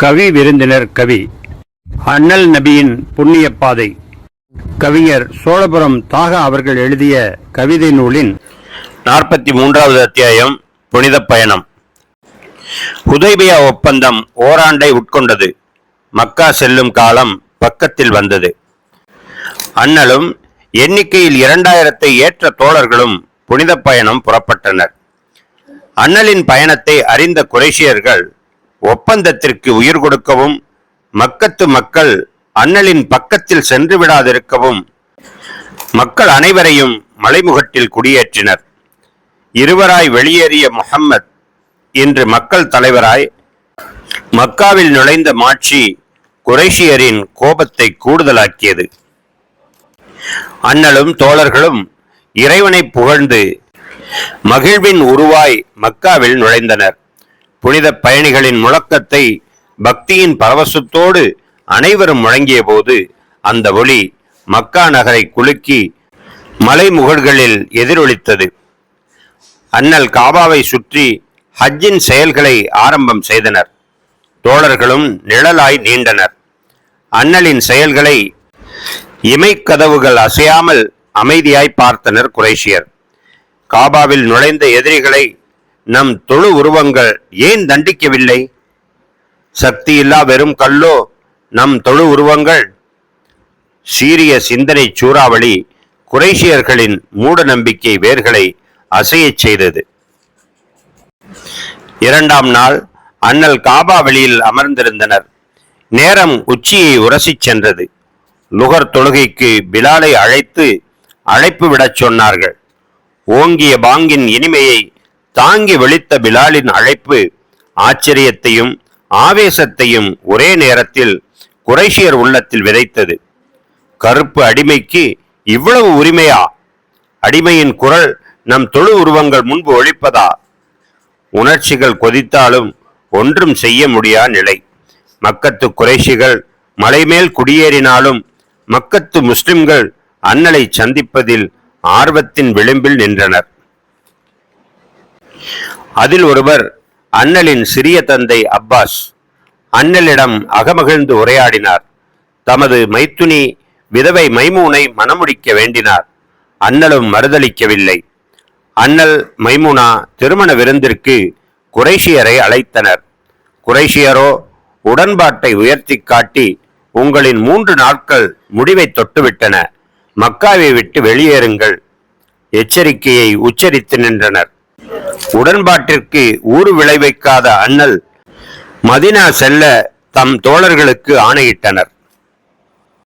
கவி விருந்தினர் கவி. அண்ணல் நபியின் புண்ணிய பாதை. கவிஞர் சோழபுரம் தாகா அவர்கள் எழுதிய கவிதை நூலின் நாற்பத்தி மூன்றாவது அத்தியாயம் புனித பயணம். ஹுதைபியா ஒப்பந்தம் ஓராண்டை உட்கொண்டது. மக்கா செல்லும் காலம் பக்கத்தில் வந்தது. அண்ணலும் எண்ணிக்கையில் இரண்டாயிரத்தை ஏற்ற தோழர்களும் புனித பயணம் புறப்பட்டனர். அண்ணலின் பயணத்தை அறிந்த குரேஷியர்கள் ஒப்பந்தத்திற்கு உயிர் கொடுக்கவும் மக்கத்து மக்கள் அண்ணலின் பக்கத்தில் சென்று விடாதிருக்கவும் மக்கள் அனைவரையும் மலைமுகட்டில் குடியேற்றினர். இருவராய் வெளியேறிய முகம்மத் இன்று மக்கள் தலைவராய் மக்காவில் நுழைந்த மாட்சி குறைஷியரின் கோபத்தை கூடுதலாக்கியது. அண்ணலும் தோழர்களும் இறைவனை புகழ்ந்து மகிழ்வின் உருவாய் மக்காவில் நுழைந்தனர். புனித பயணிகளின் முழக்கத்தை பக்தியின் பரவசத்தோடு அனைவரும் முழங்கிய போது அந்த ஒளி மக்கா நகரை குலுக்கி மலைமுகடுகளில் எதிரொலித்தது. அண்ணல் காபாவை சுற்றி ஹஜ்ஜின் செயல்களை ஆரம்பம் செய்தனர். தோழர்களும் நிழலாய் நீண்டனர். அண்ணலின் செயல்களை இமைக்கதவுகள் அசையாமல் அமைதியாய் பார்த்தனர் குறைஷியர். காபாவில் நுழைந்த எதிரிகளை நம் தொழு உருவங்கள் ஏன் தண்டிக்கவில்லை? சக்தியில்லா வெறும் கல்லோ நம் தொழு உருவங்கள்? சீரிய சிந்தனை சூறாவளி குறைஷியர்களின் மூட நம்பிக்கை வேர்களை அசையச் செய்தது. இரண்டாம் நாள் அண்ணல் காபா வெளியில் அமர்ந்திருந்தனர். நேரம் உச்சியை உரசிச் சென்றது. லுகர் தொழுகைக்கு பிலாலை அழைத்து அழைப்பு விடச் சொன்னார்கள். ஓங்கிய பாங்கின் இனிமையை தாங்கி வெளித்த பிலாலின் அழைப்பு ஆச்சரியத்தையும் ஆவேசத்தையும் ஒரே நேரத்தில் குறைஷியர் உள்ளத்தில் விதைத்தது. கருப்பு அடிமைக்கு இவ்வளவு உரிமையா? அடிமையின் குரல் நம் தொழு உருவங்கள் முன்பு ஒழிப்பதா? உணர்ச்சிகள் கொதித்தாலும் ஒன்றும் செய்ய முடியா நிலை. மக்கத்து குறைஷிகள் மலைமேல் குடியேறினாலும் மக்கத்து முஸ்லிம்கள் அண்ணலை சந்திப்பதில் ஆர்வத்தின் விளிம்பில் நின்றனர். அதில் ஒருவர் அண்ணலின் சிறிய தந்தை அப்பாஸ். அண்ணலிடம் அகமகிழ்ந்து உரையாடினார். தமது மைத்துனி விதவை மைமூனை மணமுடிக்க வேண்டினார். அண்ணலும் மறுதளிக்கவில்லை அண்ணல் மைமுனா திருமண விருந்திற்கு குறைஷியரை அழைத்தனர். குறைஷியரோ உடன்பாட்டை உயர்த்தி காட்டி உங்களின் மூன்று நாட்கள் முடிவை தொட்டுவிட்டன. மக்காவை விட்டு வெளியேறுங்கள். எச்சரிக்கையை உச்சரித்து நின்றனர். உடன்பாட்டிற்கு ஊறு விளைவிக்காத அண்ணல் மதினா செல்ல தம் தோழர்களுக்கு ஆணையிட்டனர்.